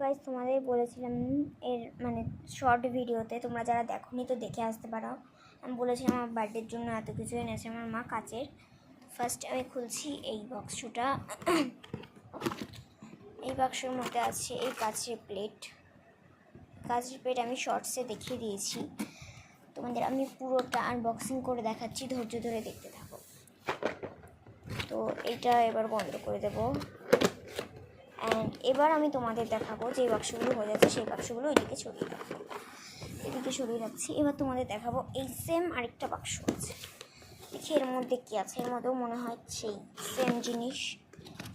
Guys তোমাদের বলেছিলাম এর মানে শর্ট ভিডিওতে তোমরা যারা দেখোনি তো দেখে আসতে পারো। আমি বলেছিলাম আমার বার্থডের জন্য এত কিছু এনেছে আমার মা কাচের। ফার্স্ট আমি খুলছি এই বাক্সটা এই বাক্সের মধ্যে আছে এই কাচের প্লেট কাচের প্লেট আমি শর্টসে দেখিয়ে দিয়েছি। তোমাদের আমি পুরোটা আনবক্সিং করে দেখাচ্ছি, ধৈর্য ধরে দেখতে থাকো। তো এটা এবার বন্ধ করে দেবো। অ্যান্ড এবার আমি তোমাদের দেখাবো যে বাক্সগুলো হয়ে যাচ্ছে, সেই বাক্সগুলো ওইদিকে ছড়িয়ে রাখব এদিকে সরিয়ে রাখছি। এবার তোমাদের দেখাবো এই সেম আরেকটা বাক্স আছে। দেখি এর মধ্যে কী আছে। এর মধ্যেও মনে হয় সেই সেম জিনিস।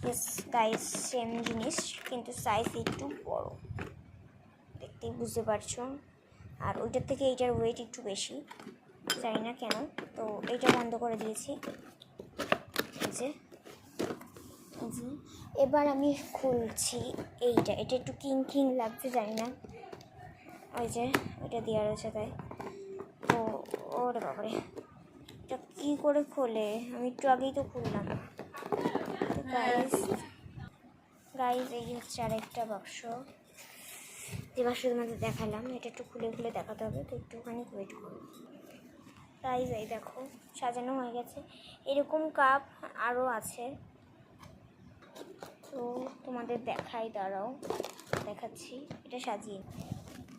ইয়েস সেম জিনিস, কিন্তু সাইজ একটু বড়। দেখতেই বুঝতে পারছ। আর ওইটার থেকে এইটার ওয়েট একটু বেশি। জানি না কেন। তো এইটা বন্ধ করে দিয়েছি। যে যে এবার আমি খুলছি এইটা। এটা একটু কিং কিং লাগছে, জানি না। ওই যে, ওইটা দেওয়া রয়েছে তাই। তো ওরে বাবারে। এটা কী করে খোলে? আমি একটু আগেই তো খুললাম। গাইস গাইস এই হচ্ছে আরেকটা বাক্স। যে বাক্স তোমাদের দেখালাম। এটা একটু খুলে খুলে দেখাতে হবে। তো একটুখানি ওয়েট করো। গাইস এই দেখো, সাজানো হয়ে গেছে। এরকম কাপ আরও আছে। তো তোমাদের দেখাই, দাঁড়াও, দেখাচ্ছি, এটা সাজিয়ে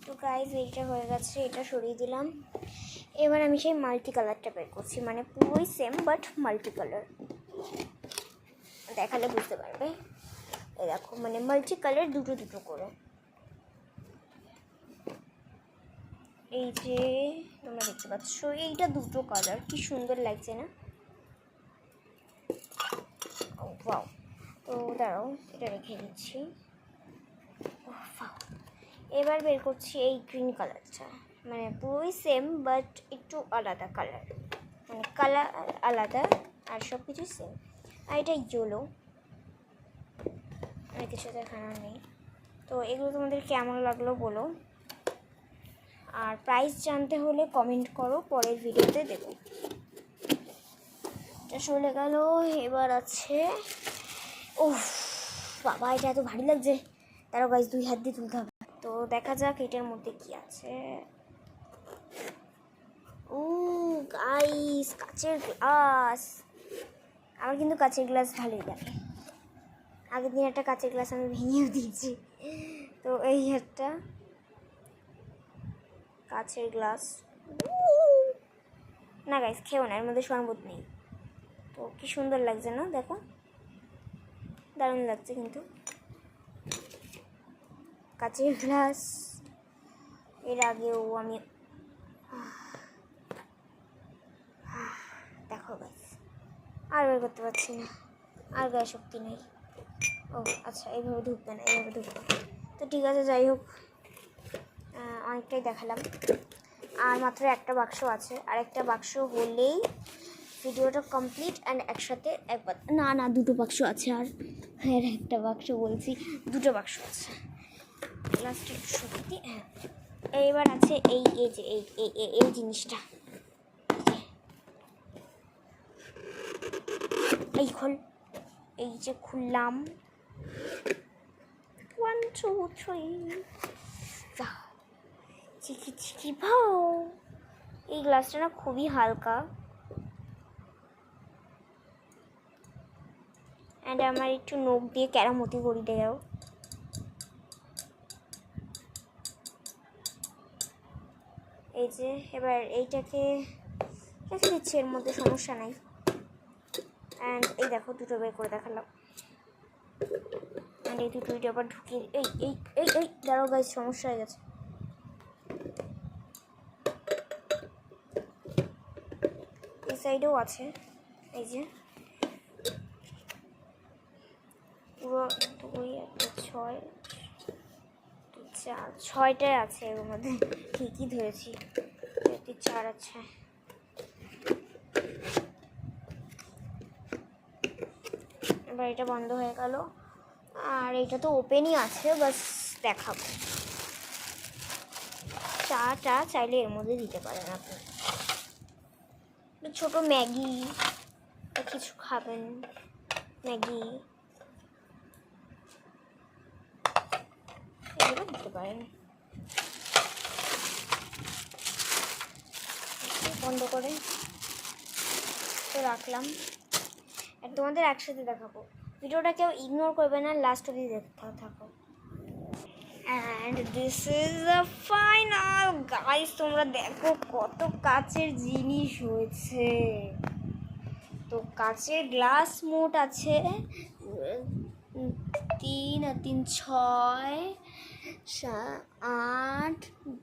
তো গাইজ এইটা হয়ে গেছে, এটা সরিয়ে দিলাম। এবার আমি সেই মাল্টি কালারটা বের করছি মানে পুরোই সেম বাট মাল্টি কালার দেখালে বুঝতে পারবে। দেখো মানে মাল্টি কালার দুটো দুটো করে। এই যে, তোমরা দেখতে পাচ্ছ, এইটা দুটো কালার কি সুন্দর লাগছে না? ও ওয়াও তো দাঁড়াও, এটা রেখে দিচ্ছি। এবার বের করছি এই গ্রিন কালারটা মানে পুরোই সেম বাট একটু আলাদা কালার মানে কালার আলাদা, আর সব কিছুই সেম আর এটা ইয়েলো আর কিছু দেখানো নেই। তো এগুলো তোমাদের কেমন লাগল বলো। আর প্রাইস জানতে হলে কমেন্ট করো, পরের ভিডিওতে দেবো। এটা চলে গেল, এবার আছে ও বাবা, এটা এত ভারী লাগছে। তারও গাছ দুই হাত দিয়ে তুলতে হবে। তো দেখা যাক এটার মধ্যে কি আছে। ও গাইস কাচের গ্লাস আমার কিন্তু কাচের গ্লাস ভালোই লাগে। আগের দিন একটা কাচের গ্লাস আমি ভেঙেও দিয়েছি। তো এই একটা কাচের গ্লাস না গাইস খেও না, এর মধ্যে শরবত নেই। তো কি সুন্দর লাগছে না, দেখো। দারুণ লাগছে কিন্তু। কাচের গ্লাস। এর আগেও আমি দেখো গাছ আর বের করতে পারছি না। আর গায়ে শক্তি নেই। ও আচ্ছা এইভাবে ঢুকবে না, এইভাবে ঢুকবে। তো ঠিক আছে, যাই হোক। অনেকটাই দেখালাম। আর মাত্র একটা বাক্স আছে। আর একটা বাক্স হলেই ভিডিওটা কমপ্লিট অ্যান্ড একসাথে একবার না না দুটো বাক্স আছে আর। হ্যাঁ একটা বাক্স বলছি দুটো বাক্স আছে। লাস্টের সত্যি হ্যাঁ। এইবার আছে এই এই যে এই এই এই- এই জিনিসটা। এই খোল। এই যে খুললাম। ওয়ান টু থ্রি চিকি চিকি ভাও এই গ্লাসটা না খুবই হালকা। অ্যান্ড আমার একটু নখ দিয়ে ক্যারামতি করি, দেও। এই যে, এবার এইটাকে রেখে দিচ্ছি, এর মধ্যে সমস্যা নাই। অ্যান্ড এই দেখো, দুটো বের করে দেখালাম। অ্যান্ড এই দুটো এটা আবার ঢুকিয়ে এই এই এই এই, দাঁড়াও গাছ সমস্যা হয়ে গেছে। এই সাইডেও আছে। এই যে। পুরো দুই, একটা ছয়, চার ছয়টায় আছে এর মধ্যে। কী ধরেছি? একটি, চার আছে এবার এটা বন্ধ হয়ে গেল। আর এটা তো ওপেনই আছে, বাস দেখাবো। চা চা চাইলে এর মধ্যে দিতে পারেন আপনি। ছোট ম্যাগি কিছু খাবেন। ম্যাগি। দিতে পারেন বন্ধ করে। তো রাখলাম। আর তোমাদের একসাথে দেখাবো। ভিডিওটা কেউ ইগনোর করবে না লাস্ট অবধি দেখতে থাকো and this is the final guys তোমরা দেখো কত কাচের জিনিস হয়েছে। তো কাচের গ্লাস মোট আছে তিন আর তিন ছয় আট,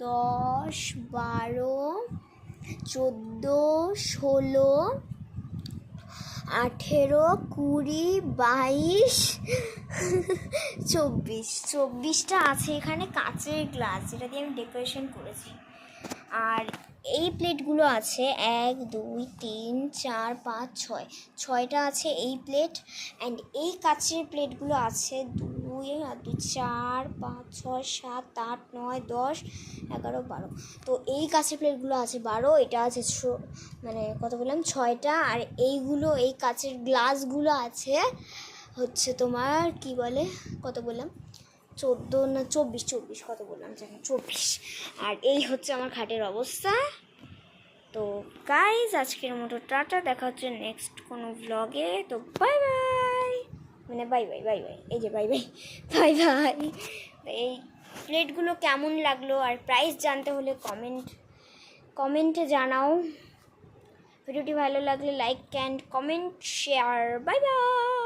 দশ, বারো, চোদ্দ, ষোলো, আঠেরো, কুড়ি, বাইশ, চব্বিশ। চব্বিশটা আছে এখানে কাচের গ্লাস, যেটা দিয়ে আমি ডেকোরেশন করেছি। আর এই প্লেটগুলো আছে এক, দুই, তিন, চার, পাঁচ, ছয়। ছয়টা আছে এই প্লেট অ্যান্ড এই কাচের প্লেটগুলো আছে দুই, আর দুই, চার, পাঁচ, ছয়, সাত, আট, নয়, দশ, এগারো, বারো। তো এই কাচের প্লেটগুলো আছে বারো, এটা আছে ছো- মানে কত বললাম? ছয়টা। আর এইগুলো, এই কাচের গ্লাসগুলো আছে হচ্ছে তোমার কি বলে? কত বললাম? চোদ্দ না, চব্বিশ চব্বিশ, কত বললাম জানি চব্বিশ। আর এই হচ্ছে আমার খাটের অবস্থা। তো গাইজ আজকের মতো টাটা, দেখা হচ্ছে নেক্সট কোনো ব্লগে তো বাই বাই মানে বাই বাই বাই বাই এই যে বাই বাই বাই বাই এই প্লেটগুলো কেমন লাগল? আর প্রাইস জানতে হলে কমেন্ট কমেন্টে জানাও। ভিডিওটি ভালো লাগলে like and comment share bye bye